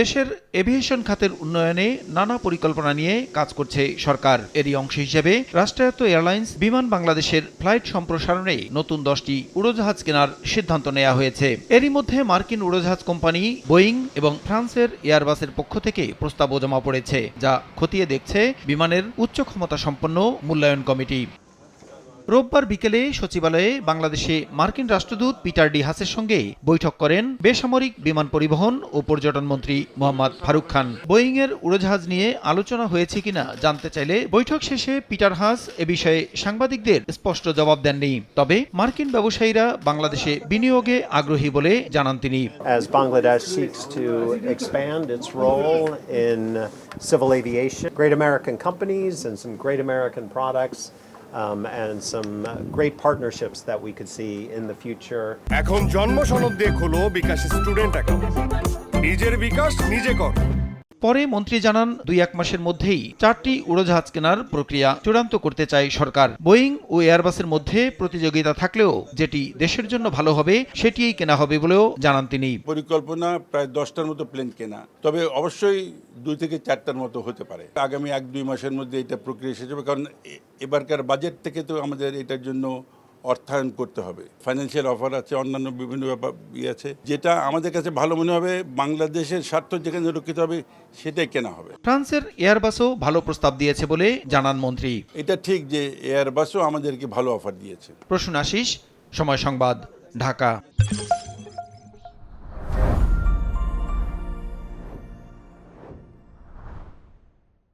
দেশের এভিয়েশন খাতের উন্নয়নে নানা পরিকল্পনা নিয়ে কাজ করছে সরকার। এরই অংশ হিসেবে রাষ্ট্রায়ত্ত এয়ারলাইন্স বিমান বাংলাদেশের ফ্লাইট সম্প্রসারণে নতুন দশটি উড়োজাহাজ কেনার সিদ্ধান্ত নেওয়া হয়েছে। এরই মধ্যে মার্কিন উড়োজাহাজ কোম্পানি বোয়িং এবং ফ্রান্সের এয়ারবাসের পক্ষ থেকে প্রস্তাবও জমা পড়েছে, যা খতিয়ে দেখছে বিমানের উচ্চ ক্ষমতা সম্পন্ন মূল্যায়ন কমিটি। রোববার বিকেলে সচিবালয়ে বাংলাদেশে মার্কিন রাষ্ট্রদূত পিটার ডি হাসের সঙ্গে বৈঠক করেন বেসামরিক বিমান পরিবহন ও পর্যটন মন্ত্রী মোহাম্মদ ফারুক খান বোয়িং এর উড়োজাহাজ নিয়ে আলোচনা হয়েছে কিনা জানতে চাইলে বৈঠক শেষে পিটার হাস এ বিষয়ে সাংবাদিকদের স্পষ্ট জবাব দেননি তবে মার্কিন ব্যবসায়ীরা বাংলাদেশে বিনিয়োগে আগ্রহী বলে জানান তিনি civil aviation. Great American companies and some great American products. Um, and some uh, great partnerships that we could see in the future. এখন জন্ম সনদ দিয়ে খোলো বিকাশ স্টুডেন্ট অ্যাকাউন্ট নিজের বিকাশ নিজে কর পরে মন্ত্রী জানান, দুই এক মাসের মধ্যেই চারটি উড়োজাহাজ কেনার প্রক্রিয়া চূড়ান্ত করতে চায় সরকার। বোয়িং ও এয়ারবাসের মধ্যে প্রতিযোগিতা থাকলেও যেটি দেশের জন্য ভালো হবে, সেটিই কেনা হবে বলেও জানান তিনি। পরিকল্পনা প্রায় দশটার মতো প্লেন কেনা। তবে অবশ্যই দুই থেকে চারটার মতো হতে পারে। আগামী এক দুই মাসের মধ্যে এটা প্রক্রিয়া শেষ হবে, কারণ এবারকার বাজেট থেকে তো আমাদের এটার জন্য অর্থায়ন করতে হবে। ফাইন্যান্সিয়াল অফার আছে অন্যান্য বিভিন্ন ব্যাপার ইয়ে আছে। যেটা আমাদের কাছে ভালো মনে হবে বাংলাদেশের স্বার্থ যেখানে রক্ষিত হবে সেটাই কেনা হবে। ফ্রান্সের এয়ারবাসও ভালো প্রস্তাব দিয়েছে বলে জানান মন্ত্রী। এটা ঠিক যে এয়ারবাসও আমাদেরকে ভালো অফার দিয়েছে। প্রশ্ন আশিস সময় সংবাদ ঢাকা।